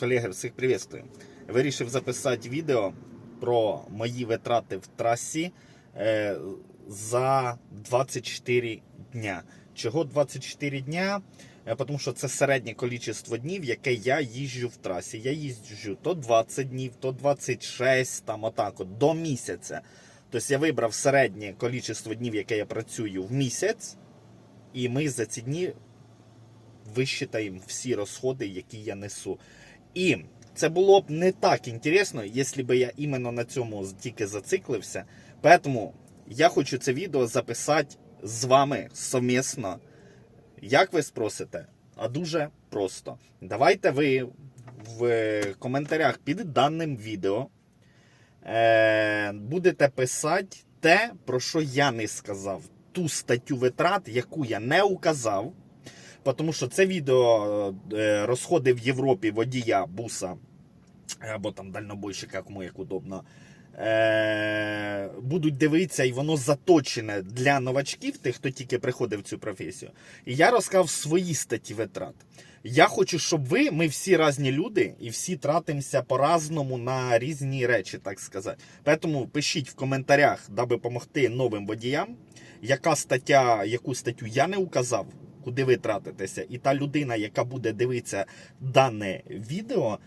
Колеги, всіх приветствую. Вирішив записати відео про мої витрати в трасі е, за 24 дня. Чого 24 дня? Е, Тому що це середнє кількість днів, яке я їжджу в трасі. Я їжджу то 20 днів, то 26, там отак от, до місяця. Тобто я вибрав середнє кількість днів, яке я працюю в місяць, і ми за ці дні висчитаємо всі розходи, які я несу. І це було б не так інтересно, якщо б я іменно на цьому тільки зациклився. Тому я хочу це відео записати з вами совмісно. Як ви спросите? А дуже просто. Давайте ви в коментарях під даним відео е, будете писати те, про що я не сказав. Ту статтю витрат, яку я не указав. Тому що це відео е, розходи в Європі водія буса або там дальнобойщика, кому як удобно. Е, будуть дивитися, і воно заточене для новачків, тих, хто тільки приходив в цю професію. І я розказав свої статті витрат. Я хочу, щоб ви, ми всі різні люди, і всі тратимося по-разному на різні речі, так сказати. Тому пишіть в коментарях, даби допомогти новим водіям, яка стаття, яку статтю я не указав, куди ви тратитеся, і та людина, яка буде дивитися дане відео,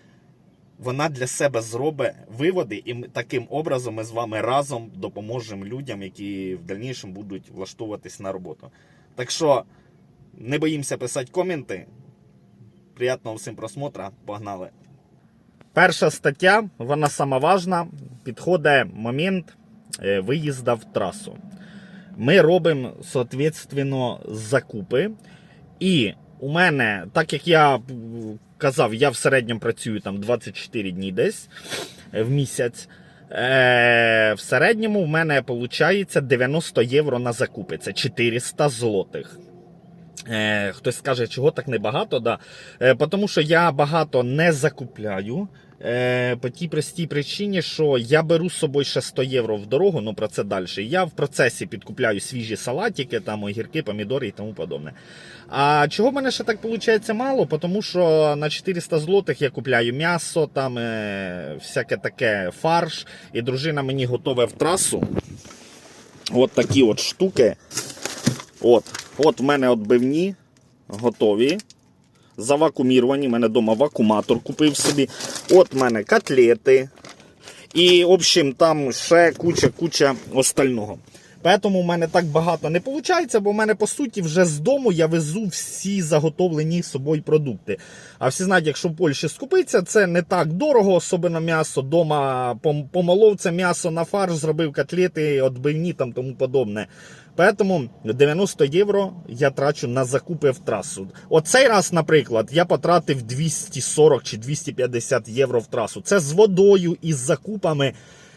вона для себе зробить виводи, і таким образом ми з вами разом допоможемо людям, які в дальнішому будуть влаштовуватись на роботу. Так що не боїмося писати коменти. Приятного всім просмотра. Погнали. Перша стаття, вона сама важна. Підходить момент е, виїзду в трасу. Ми робимо, соответственно, закупи. І у мене, так як я казав, я в середньому працюю там 24 дні десь е, в місяць. Е, в середньому в мене виходить 90 євро на закупи. Це 400 злотих. Е, хтось скаже, чого так небагато, да. Тому що я багато не закупляю. Е, по тій простій причині, що я беру з собою ще 100 євро в дорогу, ну про це далі. Я в процесі підкупляю свіжі салатики, там огірки, помідори і тому подобне. А чого в мене ще так виходить мало? Тому що на 400 злотих я купляю м'ясо, там е, всяке таке фарш, і дружина мені готове в трасу. От такі от штуки. От, от в мене отбивні готові. Завакуміровані. У мене вдома вакууматор купив собі. От в мене котлети. І, в общем, там ще куча-куча остального. Тому в мене так багато не виходить, бо в мене, по суті, вже з дому я везу всі заготовлені собою продукти. А всі знають, якщо в Польщі скупиться, це не так дорого, особливо м'ясо. Дома пом- помолов це м'ясо на фарш, зробив котлети, отбивні там тому подобне. Тому 90 євро я трачу на закупи в трасу. Оцей раз, наприклад, я потратив 240 чи 250 євро в трасу. Це з водою і з закупами,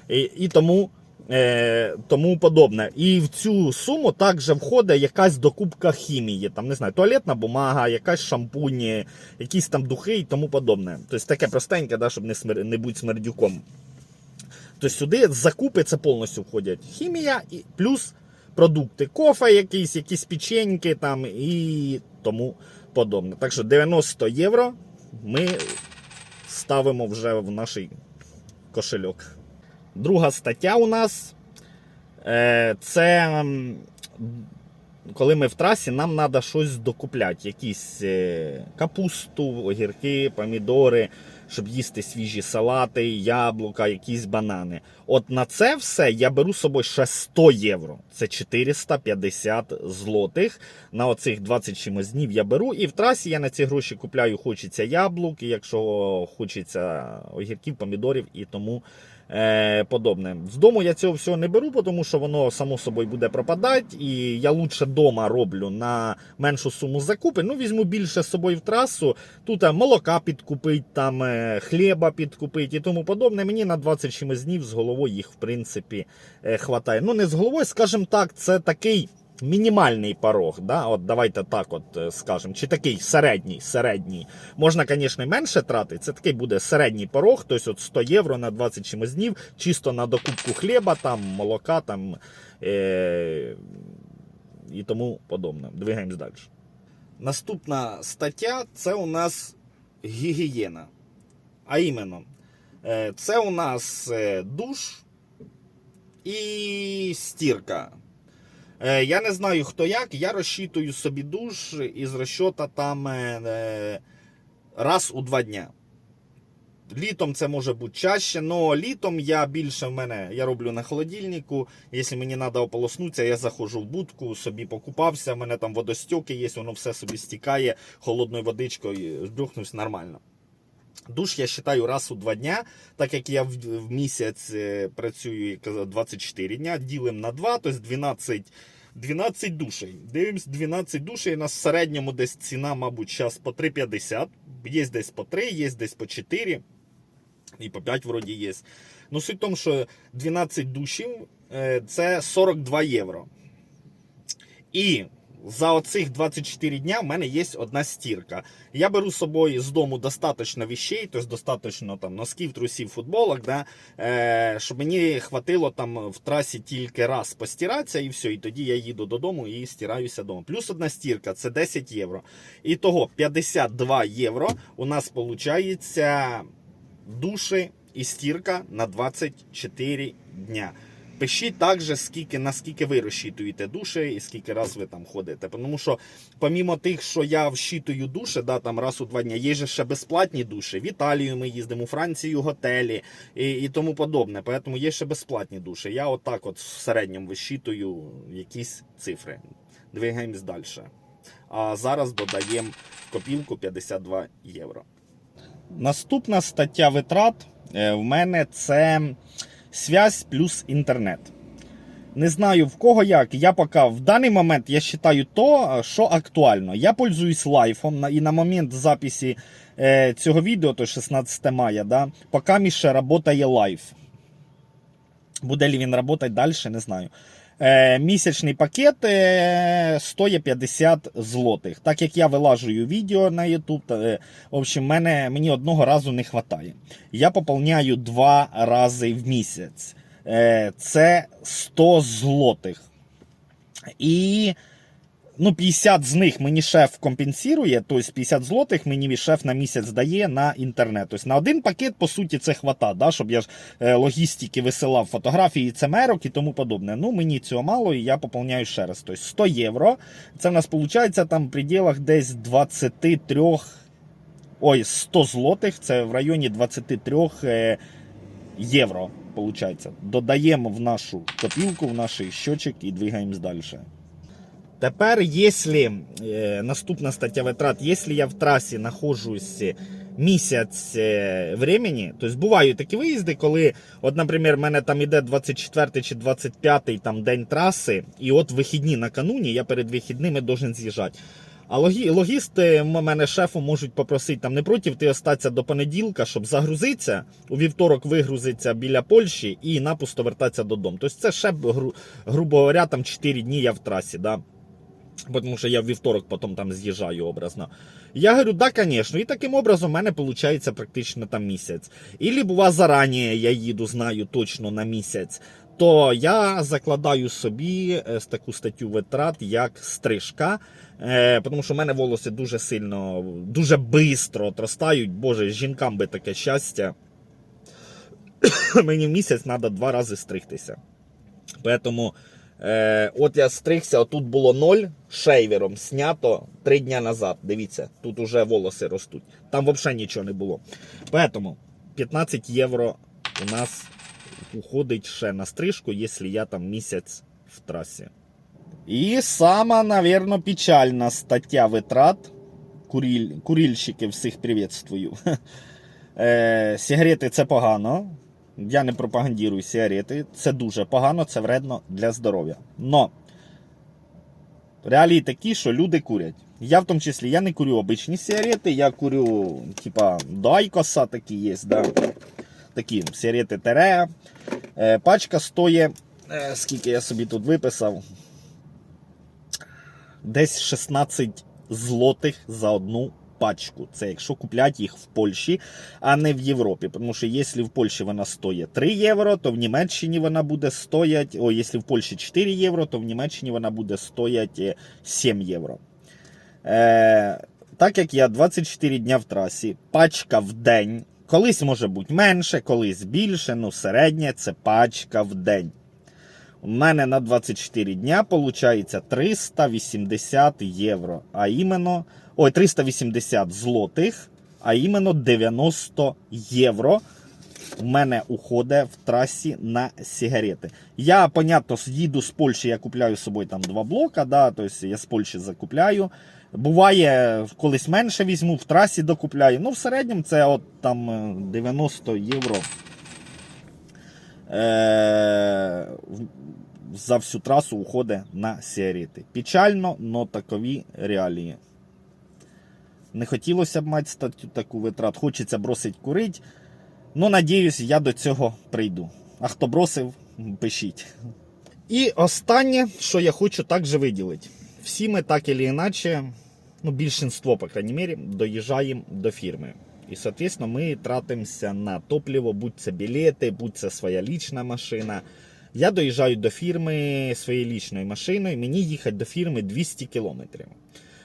і, і тому, е, тому подобне. І в цю суму також входить якась докупка хімії. Там не знаю, туалетна бумага, якась шампунь, якісь там духи і тому подобне. Тобто таке простеньке, да, щоб не, смер... не бути смердюком. Тобто сюди закупи це повністю входять. Хімія і плюс продукти. Кофе якийсь, якісь печеньки там і тому подобне. Так що 90 євро ми ставимо вже в наш кошельок. Друга стаття у нас е, це коли ми в трасі, нам треба щось докупляти. Якісь е, капусту, огірки, помідори, щоб їсти свіжі салати, яблука, якісь банани. От на це все я беру з собою ще 100 євро. Це 450 злотих. На оцих 20 чимось днів я беру. І в трасі я на ці гроші купляю, хочеться яблук, якщо хочеться огірків, помідорів і тому е, подобне. З дому я цього всього не беру, тому що воно само собою буде пропадати. І я лучше вдома роблю на меншу суму закупи. Ну, візьму більше з собою в трасу. Тут е, молока підкупить, там е, хліба підкупить і тому подобне. Мені на 20 чимось днів з головою їх, в принципі, е, хватає. Ну, не з головою, скажімо так, це такий. Мінімальний порог, да? от давайте так от е, скажемо, чи такий середній, середній. Можна, звісно, менше тратити, це такий буде середній порог, тобто от 100 євро на 20 чимось днів, чисто на докупку хліба, там, молока там, е- і тому подобне. Двигаємось далі. Наступна стаття це у нас гігієна. А іменно, е, це у нас е, душ і стірка. Е, Я не знаю хто як, я розчитую собі душ із розчота там е, е, раз у два дня. Літом це може бути чаще, але літом я більше в мене я роблю на холодильнику. Якщо мені треба ополоснутися, я заходжу в будку, собі покупався. в мене там водостьоки є, воно все собі стікає холодною водичкою, жбюхнусь нормально. Душ я вважаю раз у два дня, так як я в, місяць е, працюю як казав, 24 дня, ділим на 2, тобто 12, 12 душей. Дивимось, 12 душей. У нас в середньому десь ціна, мабуть, зараз по 3,50. Є десь по 3, є десь по 4. І по 5 вроді є. Ну, суть в тому, що 12 душів е, це 42 євро. І за оцих 24 дня в мене є одна стірка. Я беру з собою з дому достатньо вещей, тобто достатньо там носків, трусів, футболок, да, е, щоб мені хватило там в трасі тільки раз постиратися і все. І тоді я їду додому і стираюся вдома. Плюс одна стірка це 10 євро. І того 52 євро у нас виходить душі і стірка на 24 дня. Пишіть також, скільки, наскільки ви розчитуєте душі і скільки раз ви там ходите. Тому що, помімо тих, що я вщитую душі, да, там раз у два дні, є же ще безплатні душі. В Італію ми їздимо, у Францію готелі і, і тому подобне. Тому є ще безплатні душі. Я отак от в середньому вищитую якісь цифри. Двигаємось далі. А зараз додаємо копілку 52 євро. Наступна стаття витрат е, в мене це связь плюс інтернет. Не знаю в кого як. Я поки в даний момент я вважаю то, що актуально. Я пользуюсь лайфом і на момент записі е, цього відео, то 16 мая, да, поки ще працює лайф. Буде ли він працювати далі, не знаю. Е, місячний пакет е, стоїть 50 злотих. Так як я вилажую відео на YouTube, е, в общем, мене, мені одного разу не вистачає. Я поповняю два рази в місяць. Це 100 злотих. І ну, 50 з них мені шеф компенсує, тобто 50 злотих мені шеф на місяць дає на інтернет. Тобто на один пакет, по суті, це хвата, да, щоб я ж е, логістики висилав фотографії, цемерок і тому подобне. Ну, мені цього мало, і я поповняю ще раз. Тобто 100 євро. Це в нас виходить там в пределах десь 23. Ой, 100 злотих, це в районі 23 е, євро. Получається. Додаємо в нашу копілку, в наш щочик і двигаємось далі. Тепер, якщо е, наступна стаття витрат, якщо я в трасі знаходжусь місяць е, времени, тобто бувають такі виїзди, коли, от, наприклад, в мене там іде 24 чи 25 там, день траси, і от вихідні накануні, я перед вихідними должен з'їжджати. А логі, логісти мене шефу можуть попросити там не проти ти остатися до понеділка, щоб загрузитися, у вівторок вигрузитися біля Польщі і напусто вертатися додому. Тобто це ще, гру, грубо говоря, там 4 дні я в трасі. Да? Тому що я в вівторок потім там з'їжджаю образно. Я говорю, да, звісно. І таким образом у мене виходить практично там місяць. Ілі бува зарані я їду, знаю точно на місяць. То я закладаю собі е, таку статтю витрат, як стрижка. Е, тому що в мене волоси дуже сильно, дуже швидко отростають. Боже, жінкам би таке щастя. Мені в місяць треба два рази стригтися. Поэтому Е, от я стригся, отут було 0 шейвером снято 3 дня назад. Дивіться, тут уже волоси ростуть. Там взагалі нічого не було. Поэтому 15 євро у нас уходить ще на стрижку, якщо я там місяць в трасі. І сама, навірно, печальна стаття витрат. Куріль... Курільщики всіх приветствую. Е, сигарети це погано. Я не пропагандірую сигарети. Це дуже погано, це вредно для здоров'я. Но реалії такі, що люди курять. Я в тому числі я не курю обичні сигарети, я курю, типа, дайкоса такі є, да. такі сигарети Тереа. Е, пачка стоїть, е, скільки я собі тут виписав, десь 16 злотих за одну пачку. Це якщо куплять їх в Польщі, а не в Європі. Тому що якщо в Польщі вона стоїть 3 євро, то в Німеччині вона буде стоять, о, якщо в Польщі 4 євро, то в Німеччині вона буде стоять е, 7 євро. Е, так як я 24 дня в трасі, пачка в день Колись може бути менше, колись більше, ну середнє це пачка в день. У мене на 24 дня виходить 380 євро, а іменно, ой, 380 злотих, а іменно 90 євро у мене уходить в трасі на сигарети. Я, понятно, їду з Польщі, я купляю з собою там два блока, да, тобто я з Польщі закупляю. Буває, колись менше візьму, в трасі докупляю. Ну, в середньому це от там е, 90 євро. Е, за всю трасу уходить на сигарети. Печально, но такові реалії. Не хотілося б мати таку витрат, хочеться бросить курить. Ну, надіюсь, я до цього прийду. А хто бросив, пишіть. І останнє, що я хочу також виділити. Всі ми так чи іначе, ну, більшинство, по крайней мере, доїжджаємо до фірми. І, соответственно, ми тратимося на топливо, будь це білети, будь це своя лічна машина. Я доїжджаю до фірми своєю лічною машиною, мені їхати до фірми 200 кілометрів.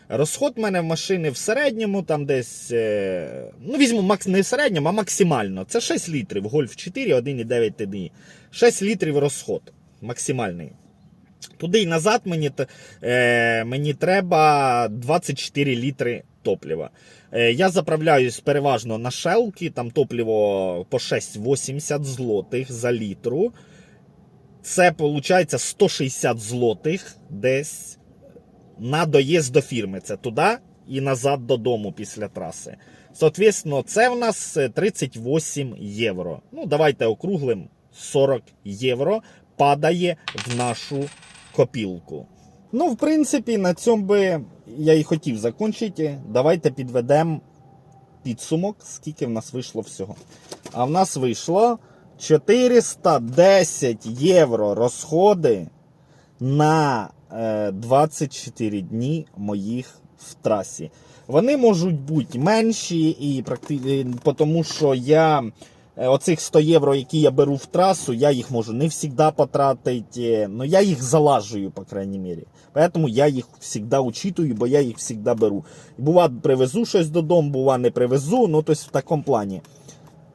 Розход в мене в машини в середньому, там десь, е, ну візьму не в середньому, а максимально. Це 6 літрів. Гольф 4, 1,9 TDI. 6 літрів розход максимальний. Туди і назад мені, е, мені треба 24 літри топлива. Е, я заправляюсь переважно на шелки, там топливо по 6,80 злотих за літру. Це виходить 160 злотих десь на доїзд до фірми. Це туди і назад додому після траси. Соответственно, це в нас е, 38 євро. Ну, давайте округлим 40 євро падає в нашу копілку. Ну, в принципі, на цьому би я і хотів закінчити. Давайте підведемо підсумок, скільки в нас вийшло всього. А в нас вийшло 410 євро розходи на е, 24 дні моїх в трасі. Вони можуть бути менші, і практи... е, тому що я е, оцих 100 євро, які я беру в трасу, я їх можу не завжди потратити, але я їх залажую, по крайній мірі. Поэтому я їх завжди учитую, бо я їх завжди беру. Бува, привезу щось додому, бува, не привезу, ну тобто в такому плані.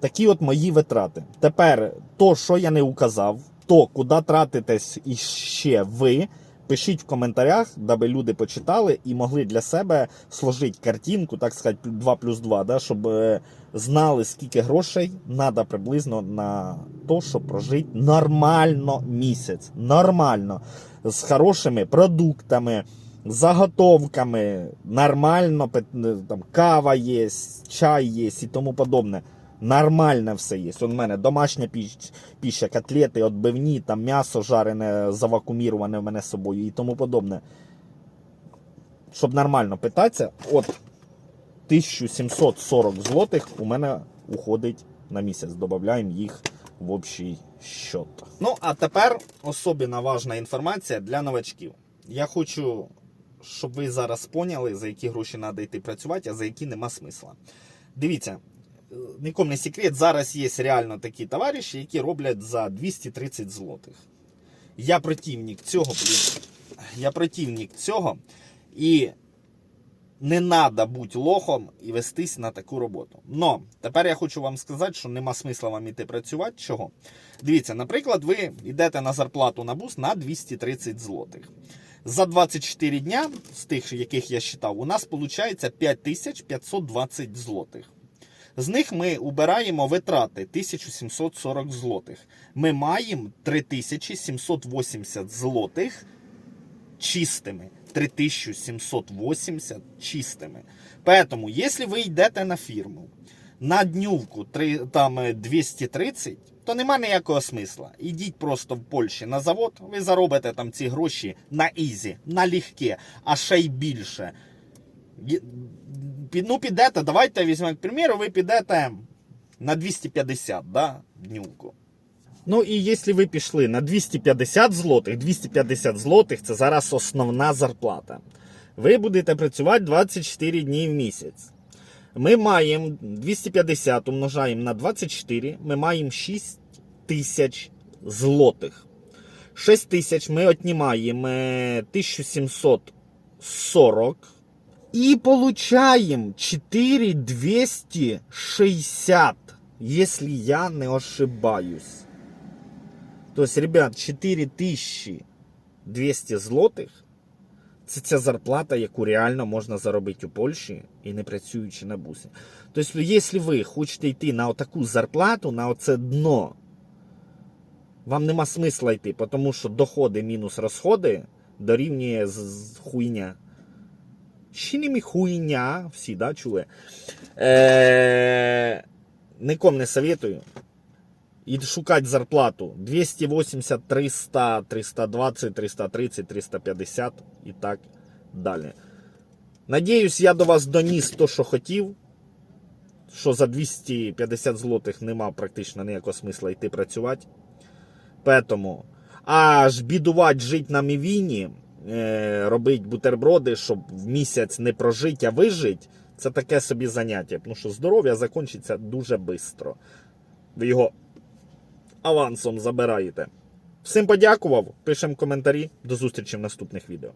Такі от мої витрати. Тепер то, що я не указав, то куди тратитесь іще ви. Пишіть в коментарях, даби люди почитали і могли для себе сложити картинку, так сказати, 2 плюс 2, да, щоб е, знали, скільки грошей треба приблизно на то, щоб прожити нормально місяць. Нормально. З хорошими продуктами, заготовками, нормально, там, кава є, чай є і тому подобне. Нормально все є. У мене домашня піща, котлети, отбивні, там м'ясо жарене, завакуміроване в мене з собою і тому подобне. Щоб нормально питатися, от 1740 злотих у мене уходить на місяць. Додаємо їх в общий счет. Ну, а тепер особливо важна інформація для новачків. Я хочу, щоб ви зараз поняли, за які гроші треба йти працювати, а за які нема смисла. Дивіться, нікому не секрет, зараз є реально такі товариші, які роблять за 230 злотих. Я противник цього, блін. Я противник цього. І не треба бути лохом і вестись на таку роботу. Но тепер я хочу вам сказати, що нема смисла вам іти працювати. Чого? Дивіться, наприклад, ви йдете на зарплату на бус на 230 злотих. За 24 дня, з тих, яких я считав, у нас виходить 5520 злотих. З них ми убираємо витрати 1740 злотих. Ми маємо 3780 злотих чистими. 3780 чистими. Поэтому, если ви йдете на фірму на днювку там е, 230, то нема ніякого смисла. Ідіть просто в Польщі на завод, ви заробите там ці гроші на ізі, на легке, а ще й більше. Ну, підете, давайте візьмемо, к примеру, ви підете на 250, да, днювку. Ну і якщо ви пішли на 250 злотих, 250 злотих це зараз основна зарплата. Ви будете працювати 24 дні в місяць. Ми маємо 250 умножаємо на 24, ми маємо 6 тисяч злотих. 6 тисяч ми віднімаємо е, 1740 і получаємо 4260 если я не ошибаюсь. То есть, ребят, 4200 злотих це ця зарплата, яку реально можна заробити у Польщі і не працюючи на бусі. Тобто, якщо ви хочете йти на отаку зарплату, на оце дно, вам нема смисла йти, тому що доходи мінус розходи дорівнює хуйня. Ще хуйня, всі, да, чули? Е, нікому не советую. І шукати зарплату 280, 300, 320, 330, 350 і так далі. Надіюсь, я до вас доніс то, що хотів. Що за 250 злотих нема практично ніякого смисла йти працювати. Поэтому аж бідувати жити на мівіні, робити бутерброди, щоб в місяць не прожити, а вижити, це таке собі заняття. Тому що здоров'я закінчиться дуже швидко. Ви його авансом забираєте. Всім подякував, пишемо коментарі. До зустрічі в наступних відео.